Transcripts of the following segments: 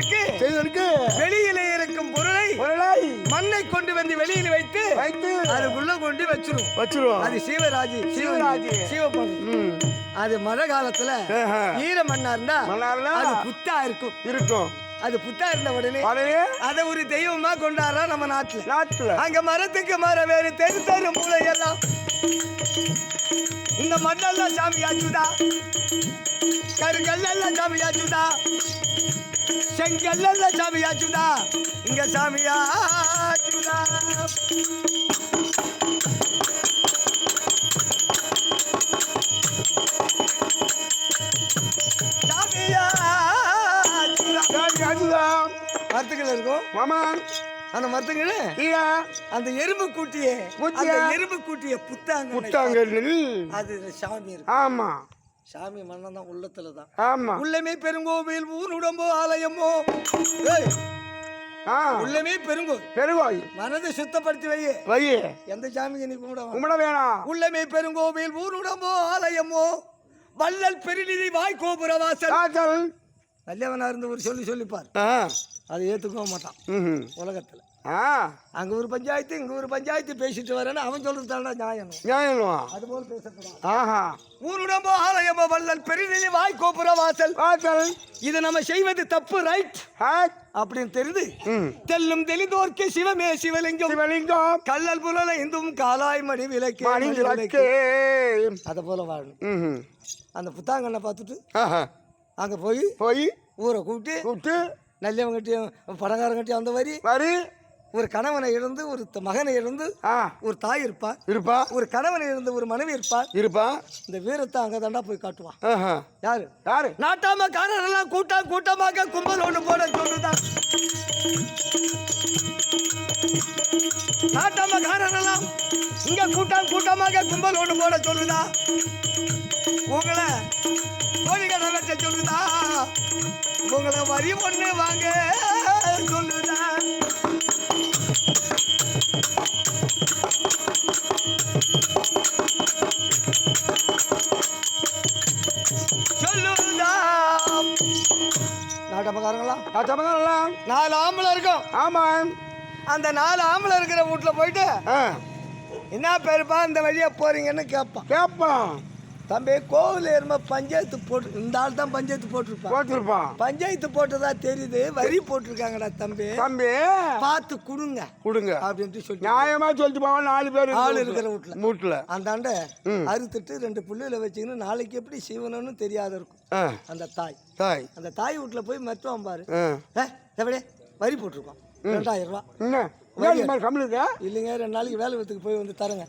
செய்வதற்கு செய்வதற்கு வெளியிலே இருக்கும் பொருளை பொருளை மண்ணை கொண்டு வந்து வெளியில் வைத்து வைத்து அதுக்குள்ள கொண்டு வச்சிரும் வச்சிருவோம். அது சீவராஜி சீவராஜி. சீவப்பம் ம். அது மழை காலத்துல. ஈர மண்ணா இருந்தா? அது புத்தா இருக்கும். இருக்கும். அது புத்தா இருந்த உடனே உடனே அதை ஒரு தெய்வமா கொண்டாடுறா நம்ம நாட்டுல. நாட்டுல. அங்க மரத்துக்கு மர வேறு தெரு தெரு மூளை எல்லாம் இந்த மண்ணெல்லாம் சாமி ஆச்சுதா கருங்கல்லாம் சாமி ஆச்சுதா செங்கல்லாம் சாமி ஆச்சுதா இங்க சாமி ஆச்சுதா சாமி ஆச்சுதா. சாமி அதுதான் மரத்துக்குள்ள இருக்கும். மாமா. அந்த மரத்துக்குள்ள ஐயா. அந்த எறும்பு கூட்டியே எறும்பு கூட்டிய புத்தாங்க புத்தாங்க அது சாமி ஆமா. சாமி மன்னன் தான் உள்ளத்துல தான். ஆமா. உள்ளமே பெருங்கோவில் ஊர் உடம்போ ஆலயமோ. உள்ளமே பெருங்கோவில் பெருவாய் மனதை சுத்தப்படுத்தி வை வை எந்த சாமிக்கு நீ கும்பிட கும்பிட வேணாம் உள்ளமே பெருங்கோவில் ஊர் உடம்போ ஆலயமோ. வள்ளல் பெருநிதி வாய் கோபுர வாசல். நல்லவனா இருந்து ஒரு சொல்லி சொல்லிப்பார் அதை ஏத்துக்கவும் மாட்டான். உலகத்துல. ஆ. அங்க ஒரு பஞ்சாயத்து இங்க ஒரு பஞ்சாயத்து பேசிட்டு வரேன்னு அவன் சொல்றது தானே நியாயம். நியாயமா அதுபோல் பேசக்கூடாது ஆஹா. ஊருடம்போ ஆலயமோ வள்ளல் பெருநிதி வாய் கோபுர வாசல். காய்ச்சல் இது நம்ம செய்வது தப்பு ரைட் அப்படின்னு தெரியுது ம். தெல்லும் தெளிந்தோர்க்கு சிவமே சிவலிங்கம். சிவலிங்கம். கல்லல் புலல இந்தும் காலாய் மணி விளக்கு அதை போல வாழணும் அந்த புத்தாங்கண்ணை பார்த்துட்டு அங்க போய் போய் ஊரை கூப்பிட்டு கூப்பிட்டு நல்லவங்கட்டியும் பணக்காரங்கட்டியும் அந்த மாதிரி வரி. ஒரு கணவனை இழந்து ஒரு மகனை இழந்து ஒரு தாய் இருப்பா. இருப்பா. ஒரு கணவனை இழந்து ஒரு மனைவி இருப்பா. இருப்பா. இந்த வீரத்தை அங்க தாண்டா போய் காட்டுவான் யாரு? யாரு? நாட்டாம காரரெல்லாம் கூட்டம் கூட்டமாக கும்பல் ஒன்று போட சொல்லுதான் நாட்டாம காரரெல்லாம் இங்க கூட்டம் கூட்டமாக கும்பல் ஒன்று போட சொல்லுதா. உங்களை கோழிகளை வெட்ட சொல்லுதா. உங்களை வரி ஒண்ணு வாங்க சொல்லுதா. நாட்டமக்காரங்களா சமகாலம் நாலு ஆம்பளை இருக்கும். ஆமாம் அந்த நாலு ஆம்பளை இருக்கிற வீட்டுல போயிட்டு என்ன பேருப்பா இந்த வழியா போறீங்கன்னு கேட்பான். கேட்பான். தம்பி கோவில் எருமை பஞ்சாயத்து போட்டு இந்த ஆள் தான் பஞ்சாயத்து போட்டிருப்பான். போட்டிருப்பான். பஞ்சாயத்து போட்டதா தெரியுது வரி போட்டிருக்காங்கடா தம்பி. தம்பி. பார்த்து கொடுங்க. கொடுங்க. அப்படின்ட்டு சொல்லி நியாயமா சொல்லிட்டு போவான் நாலு பேர் ஆள் இருக்கிற வீட்டுல. வீட்டுல. அந்தாண்ட அறுத்துட்டு ரெண்டு புள்ளையில வச்சுக்கின்னு நாளைக்கு எப்படி சீவனம்னு தெரியாத இருக்கும். அந்த தாய். தாய். அந்த தாய் வீட்டுல போய் மெத்துவான் பாரு. எப்படியே? வரி போட்டிருக்கோம். ரெண்டாயிரம் ரூபா. இருக்கா இல்லைங்க ரெண்டு நாளைக்கு வேலை வித்துக்கு போய் வந்து தரங்க.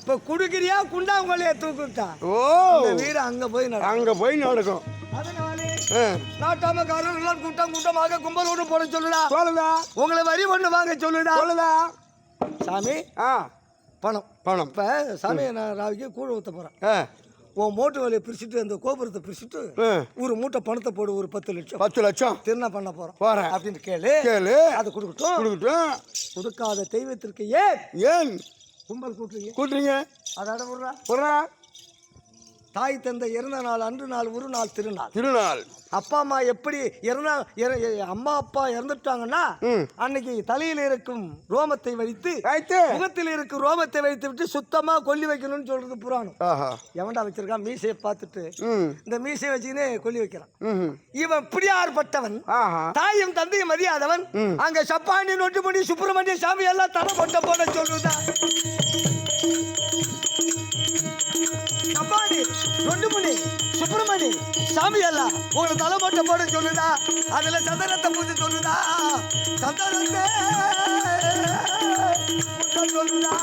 இப்போ குடுக்கிறியா குண்டாங்கோலைய தூக்குட்டா ஓ. இந்த வீடு அங்க போய் நட அங்க போய் நடக்கும். அதனாலே ஆ. நாட்டாமக்காரர் எல்லாம் கூட்டம் கூட்டமாக கும்பல் ஒன்று போட சொல்லுடா. சொல்லுதா உங்களை வரி ஒன்று வாங்க சொல்லுடா. சொல்லுதா சாமி ஆ. பணம். பணம். இப்போ சாமி நான் ராவிக்கு கூழ ஊற்ற போகிறேன் ஆ. உன் மோட்டு வேலையை பிரிச்சுட்டு அந்த கோபுரத்தை பிரிச்சுட்டு. ஒரு மூட்டை பணத்தை போடு ஒரு பத்து லட்சம். பத்து லட்சம். திருநா பண்ண போகிறோம் போறேன். அப்படின்னு கேளு. கேளு. அது கொடுக்கட்டும். கொடுக்கட்டும். கொடுக்காத தெய்வத்திற்கு ஏன்? ஏன்? கும்பல் கூட்டுறீங்க. கூட்டுறீங்க. அதோட விடுறா போறா தாய் தந்தை இறந்த நாள் அன்று நாள் ஒரு நாள் திருநாள். திருநாள். அப்பா அம்மா எப்படி இறந்தா அம்மா அப்பா இறந்துட்டாங்கன்னா. அன்னைக்கு தலையில் இருக்கும் ரோமத்தை வைத்து முகத்தில் இருக்கும் ரோமத்தை வைத்து விட்டு சுத்தமா கொல்லி வைக்கணும்னு சொல்றது புராணம். எவன்டா வச்சிருக்கான்? மீசையை பார்த்துட்டு இந்த மீசையை வச்சுக்கினே கொல்லி வைக்கிறான். இவன் பிடியார்பட்டவன். தாயும் தந்தையும் மதியாதவன். அங்க சப்பாணி நொட்டுமணி சுப்பிரமணிய சாமி எல்லாம் தலை போட்ட போட சொல்லுதா சப்பாணி தொண்டுமணி சுப்பிரமணி சாமி எல்லாம் உங்களை தலை போட்ட போட சொல்லுதா அதுல சந்தனத்தை பூஜை சொல்லுதா சந்தனத்தை சொல்லுதா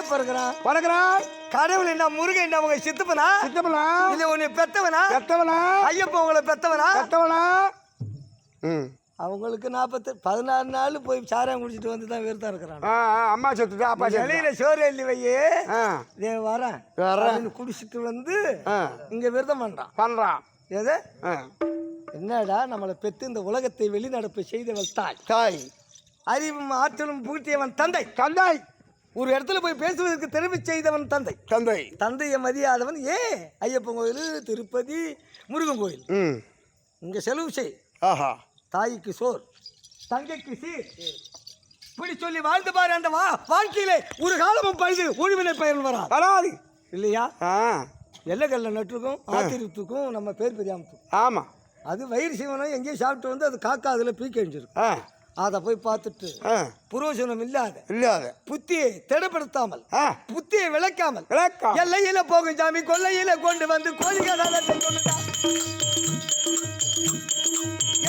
எங்கே பிறகுறான் பறக்கிறான் கடவுள் என்ன முருகன் என்ன உங்க சித்தப்பனா? சித்தப்பனா? இல்ல உன்னை பெத்தவனா? எத்தவனா ஐயப்ப உங்களை பெத்தவனா? எத்தவனா ம். அவங்களுக்கு நாற்பத்தி பதினாறு நாள் போய் சாராயம் குடிச்சிட்டு வந்து தான் விரதம் இருக்கிறான் அம்மா செத்துட்டா அப்பா வெளியில சோறு எழுதி வையே வரேன். வரேன். குடிச்சிட்டு வந்து இங்க விரதம் பண்றான். பண்றான். எது? என்னடா நம்மளை பெத்து இந்த உலகத்தை வெளிநடப்பு செய்தவள் தாய். தாய். அறிவும் ஆற்றலும் பூர்த்தியவன் தந்தை. தந்தை. ஒரு இடத்துல போய் பேசுவதற்கு தெரிவு செய்தவன் தந்தை. தந்தை. தந்தையை மதியாதவன் ஏ ஐயப்பன் கோயில் திருப்பதி முருகன் கோயில். ம். இங்கே செலவு செய். ஆஹா. தாய்க்கு சோர் தங்கைக்கு சீர். இப்படி சொல்லி வாழ்ந்து பாரு அந்த வா வாழ்க்கையிலே ஒரு காலமும் பழுது ஒழுவினை பயன் வரா வராது. இல்லையா? ஆ. எல்லைக்கல்ல நட்டுருக்கும் ஆத்திரத்துக்கும் நம்ம பேர் பெரியாமத்துக்கும் ஆமாம் அது வயிறு சீவனம் எங்கேயும் சாப்பிட்டு வந்து அது காக்கா அதில் ஆ. அதை போய் பார்த்துட்டு புரோஜனம் இல்லாத இல்லாத. புத்தியை திடப்படுத்தாமல் புத்தியை விளக்காமல் விளக்கம். எல்லையில போகும் சாமி கொல்லையில கொண்டு வந்து கோழிக்காரத்தை கொண்டுடா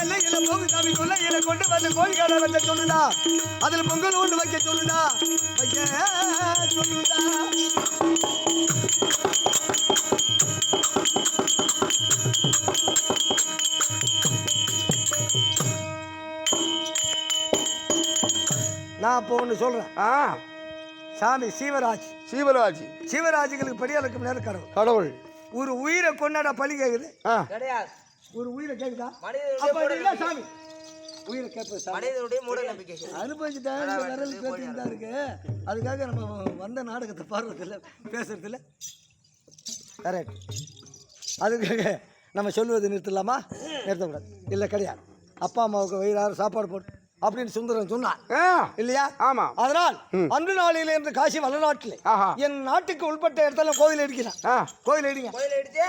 எல்லையில போகும் சாமி கொல்லையில கொண்டு வந்து கோழிக்காரத்தை சொல்லுடா அதுல பொங்கல் கொண்டு வைக்க சொல்லுடா வைக்க சொல்லுடா நான் இப்போ ஒன்று சொல்றேன். ஆ? சாமி சீவராஜ். சீவராஜ். சீவராஜுகளுக்கு படியாளுக்கு நேரம் கடவுள். கடவுள். ஒரு உயிரை கொண்டாட பழி கேக்குது. ஆ. கிடையாது. ஒரு உயிரை அப்ப இல்ல சாமி. உயிரை கேட்பது சாமி. மனிதனுடைய மூட நம்பிக்கைகள் அனுபவிச்சுட்டேன் இந்த விரல் பேசிட்டு தான் இருக்கு. அதுக்காக நம்ம வந்த நாடகத்தை பாடுறதில்ல பேசுறதில்ல கரெக்ட் அதுக்காக நம்ம சொல்லுவது நிறுத்தலாமா? நிறுத்தக்கூடாது. இல்லை கிடையாது. அப்பா அம்மாவுக்கு வயிறாறு சாப்பாடு போட்டு அப்படின்னு சுந்தரம் சொன்னான் ஆ இல்லையா? ஆமாம் அதனால் அன்று நாளில் இருந்து காசி வளநாட்டில் ஆஹா. என் நாட்டுக்கு உள்பட்ட இடத்துல கோவில் அடிக்கிறான் ஆ. கோவில் அடிங்க கோயில் அடிச்சு